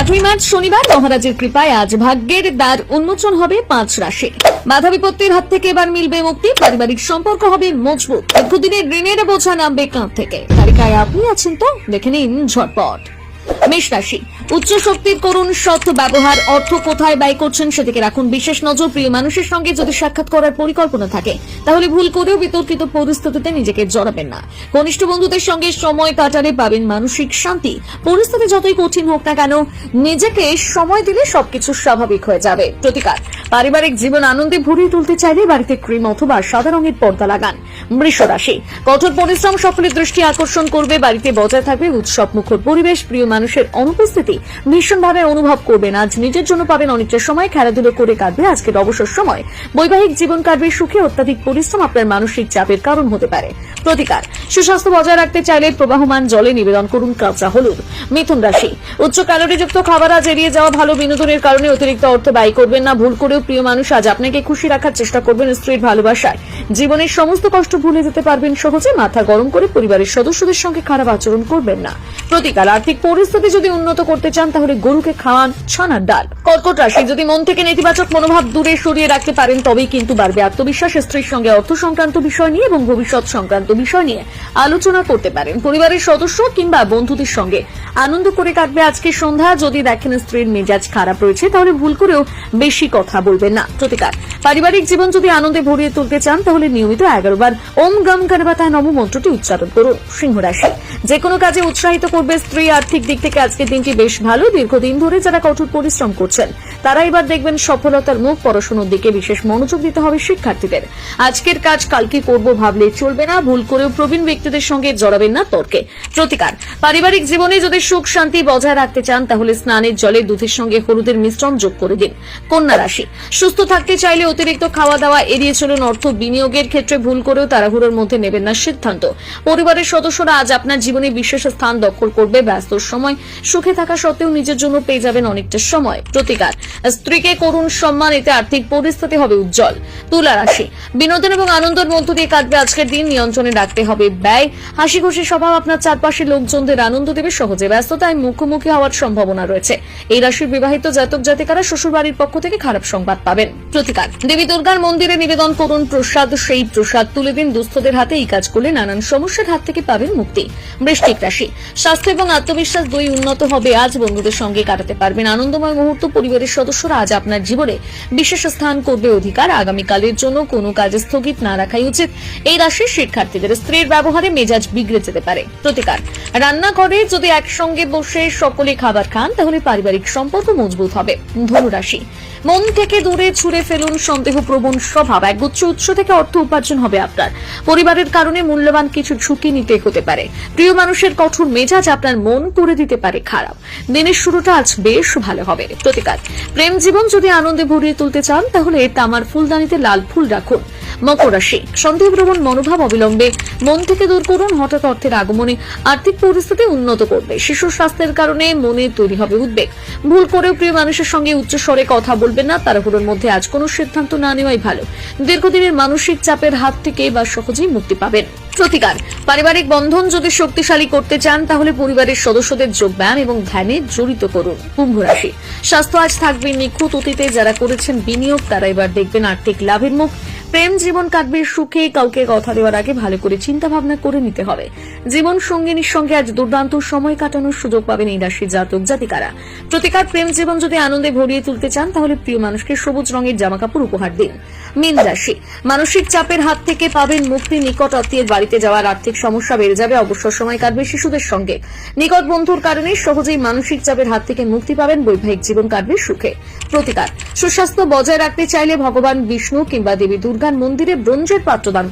আটই মার্চ শনিবার মহারাজের কৃপায় আজ ভাগ্যের দ্বার উন্মোচন হবে পাঁচ রাশি। বাধা বিপত্তির হাত থেকে এবার মিলবে মুক্তি, পারিবারিক সম্পর্ক হবে মজবুত। দীর্ঘদিনের ঋণের বোঝা নামবে কাঁধ থেকে। তালিকায় আপনি আছেন তো, দেখে নিন ঝটপট। মেষ রাশি উচ্চ শক্তির করুন সৎ ব্যবহার, অর্থ কোথায় ব্যয় করছেন সেদিকে রাখুন বিশেষ নজর। প্রিয় মানুষের সঙ্গে যদি সাক্ষাৎ করার পরিকল্পনা থাকে, তাহলে ভুল করেও বিতর্কিত পরিস্থিতিতে নিজেকে জড়াবেন না। ঘনিষ্ঠ বন্ধুদের সঙ্গে সময় কাটালে পাবেন মানসিক শান্তি। পরিস্থিতি যতই কঠিন হোক না কেন, নিজেকে সময় দিলে সবকিছু স্বাভাবিক হয়ে যাবে। প্রতিকার। পারিবারিক জীবন আনন্দে ভরিয়ে তুলতে চাইলে বাড়িতে ক্রিম অথবা সাদা রঙের পর্দা লাগান। বৃষ রাশি। কঠোর পরিশ্রম সকলের দৃষ্টি আকর্ষণ করবে, বাড়িতে বজায় থাকবে উৎসব মুখর পরিবেশ, প্রিয় মানুষের অনুপস্থিতি ভীষণভাবে অনুভব করবেন। আজ নিজের জন্য পাবেন অনেকটা সময়, খেলাধুলো করে কাটবে আজকের অবসর সময়। বৈবাহিক জীবন কাটবে, সুখে অত্যাধিক পরিশ্রম আপনার মানসিক চাপের কারণ হতে পারে। প্রতিকার। সুস্বাস্থ্য বজায় রাখতে চাইলে প্রবাহমান জলে নিবেদন করুন কাঁচা হলুদ। মিথুন রাশি। উচ্চ ক্যালোরিযুক্ত খাবার আজ এড়িয়ে যাওয়া ভালো, বিনোদনের কারণে অতিরিক্ত অর্থ ব্যয় করবেন না, ভুল করেও প্রিয় মানুষ আজ আপনাকে খুশি রাখার চেষ্টা করবেন স্ত্রীর ভালোবাসায়। জীবনের সমস্ত কষ্ট ভুলে যেতে পারবেন সহজে, মাথা গরম করে পরিবারের সদস্যদের সঙ্গে খারাপ আচরণ করবেন না। প্রতিকার আর্থিক পরিস্থিতি যদি উন্নত করতে চান, তাহলে গরুকে খাওয়ান ছানার ডাল। কর্কট রাশি যদি মন থেকে নেতিবাচক মনোভাব দূরে সরিয়ে রাখতে পারেন, তবেই কিন্তু বাড়বে আত্মবিশ্বাস, স্ত্রীর সঙ্গে অর্থ সংক্রান্ত বিষয় নিয়ে এবং ভবিষ্যৎ সংক্রান্ত বিষয় নিয়ে আলোচনা করতে পারেন। পরিবারের সদস্য কিংবা বন্ধুদের সঙ্গে আনন্দ করে কাটবে আজকে সন্ধ্যা। যদি দেখেন স্ত্রীর মেজাজ খারাপ রয়েছে, তাহলে ভুল করেও বেশি কথা বলবেন না। প্রতিকার। পারিবারিক জীবন যদি আনন্দে ভরিয়ে তুলতে চান, তাহলে নিয়মিত এগারো বার ওম গম গণপাতায় নম মন্ত্রটি উচ্চারণ করুন। সিংহ রাশি। যে কোনো কাজে উৎসাহিত করবে স্ত্রী আর্থিক দিক থেকে আজকের দিনটি বেশ ভালো। দীর্ঘদিন ধরে যারা কঠোর পরিশ্রম করছেন, তারা এবার দেখবেন সফলতার মুখ পড়াশোনার দিকে বিশেষ মনোযোগ দিতে হবে শিক্ষার্থীদের। আজকের কাজ কালকে করব ভাবলে চলবে না, ভুল করেও প্রবীণ ব্যক্তিদের সঙ্গে জড়াবেন না তর্কে। প্রতিকার, পারিবারিক জীবনে যদি সুখ শান্তি বজায় রাখতে চান, তাহলে স্নানের জলে দুধের সঙ্গে হলুদের মিশ্রণ যোগ করে দিন। কন্যা রাশি, সুস্থ থাকতে চাইলে অতিরিক্ত খাওয়া দাওয়া এড়িয়ে চলুন, অর্থ বিনিয়োগের ক্ষেত্রে ভুল করেও তাড়াহুড়োর মধ্যে নেবেন না সিদ্ধান্ত। পরিবারের সদস্যরা আজ আপনার জীবনে বিশেষ স্থান দখল করবে, ব্যস্ত সময় সুখে থাকা সত্ত্বেও নিজের জন্য পেয়ে যাবেন অনেকটা সময়। প্রতিকার। স্ত্রীকে করুন সম্মান, এতে আর্থিক পরিস্থিতি হবে উজ্জ্বল। তুলা রাশি। বিনোদন এবং আনন্দের মধ্য দিয়ে কাটবে আজকের দিন, নিয়ন্ত্রণে রাখতে হবে ব্যয়। হাসি খুশি স্বভাব আপনার চারপাশের লোকজনদের আনন্দ দেবে সহজে। ব্যস্ততায় মুখোমুখি হওয়ার সম্ভাবনা রয়েছে। এই রাশির বিবাহিত জাতক জাতিকারা শ্বশুরবাড়ির পক্ষ থেকে খারাপ সংবাদ পাবেন। প্রতিকার। দেবী দুর্গার মন্দিরে নিবেদন করুন প্রসাদ, সেই প্রসাদ তুলে দিন দুস্থদের হাতে। এই কাজ করলে নানান সমস্যার হাত থেকে পাবেন মুক্তি। বৃষ্টিক রাশি। স্বাস্থ্য এবং আত্মবিশ্বাস দুই উন্নত হবে, আজ বন্ধুদের সঙ্গে কাটাতে পারবেন আনন্দময় মুহূর্ত, পরিবারের সদস্যরা আজ আপনার জীবনে বিশেষ স্থান করবে অধিকার। আগামীকালের জন্য কোনো কাজে স্থগিত না রাখাই উচিত। এই রাশির শিক্ষার্থীদের স্ত্রীর ব্যবহারে মেজাজ বিগড়ে যেতে পারে। প্রতিকার। রান্নাঘরে যদি একসঙ্গে বসে সকলে খাবার খান, তাহলে পারিবারিক সম্পর্ক মজবুত হবে। ধনুরাশি। মন থেকে দূরে ছুড়ে ফেলুন সন্দেহ প্রবণ স্বভাব। একগুচ্ছ উৎস থেকে অর্থ উপার্জন হবে আপনার। পরিবারের কারণে মূল্যবান কিছু ঝুঁকি নিতে হতে পারে। প্রিয় মানুষের কঠোর মেজাজ আপনার মন করে দিতে পারে খারাপ। দিনের শুরুটা আজ বেশ ভালো হবে। প্রতিকার। প্রেম জীবন যদি আনন্দে ভরিয়ে তুলতে চান, তাহলে তামার ফুলদানিতে লাল ফুল রাখুন। মকর রাশি। সন্দেহপ্রবণ মনোভাব অবিলম্বে। মন থেকে দূর করুন, হঠাৎ অর্থের আগমনে আর্থিক পরিস্থিতি উন্নত করবে। শিশু স্বাস্থ্যের কারণে মনে তৈরি হবে উদ্বেগ। ভুল করেও প্রিয় মানুষের সঙ্গে উচ্চ স্বরে কথা বলবেন না, তাড়াহুড়োর মধ্যে আজ কোনো সিদ্ধান্ত না নেওয়াই ভালো। দীর্ঘদিনের মানসিক চাপের হাত থেকে বা সহজেই মুক্তি পাবেন। প্রতিকার। পারিবারিক বন্ধন যদি শক্তিশালী করতে চান, তাহলে পরিবারের সদস্যদের যোগব্যায়াম এবং ধ্যানে জড়িত করুন। কুম্ভ রাশি। স্বাস্থ্য আজ থাকবে নিখুঁত অতীতে যারা করেছেন বিনিয়োগ, তারা এবার দেখবেন আর্থিক লাভের মুখ। প্রেম জীবন কাটবে সুখে, কাউকে কথা দেওয়ার আগে ভালো করে চিন্তা ভাবনা করে নিতে হবে। জীবন সঙ্গিনীর সঙ্গে আজ দুর্দান্ত সময় কাটানোর সুযোগ পাবেন এই রাশির জাতক জাতিকারা। প্রতিকার প্রেম জীবন যদি আনন্দে ভরিয়ে তুলতে চান, তাহলে প্রিয় মানুষকে সবুজ রঙের জামাকাপড় উপহার দিন। মীন রাশি। মানসিক চাপের হাত থেকে পাবেন মুক্তি নিকট আত্মীয়ের বাড়িতে যাওয়ার আর্থিক সমস্যা বেড়ে যাবে, অবসর সময় কাটবে শিশুদের সঙ্গে। নিকট বন্ধুর কারণে সহজেই মানসিক চাপের হাত থেকে মুক্তি পাবেন, বৈবাহিক জীবন কাটবে সুখে। প্রতিকার। সুস্বাস্থ্য বজায় রাখতে চাইলে ভগবান বিষ্ণু কিংবা দেবী দুর্গার মন্দিরে ব্রোঞ্জের পাত্র দান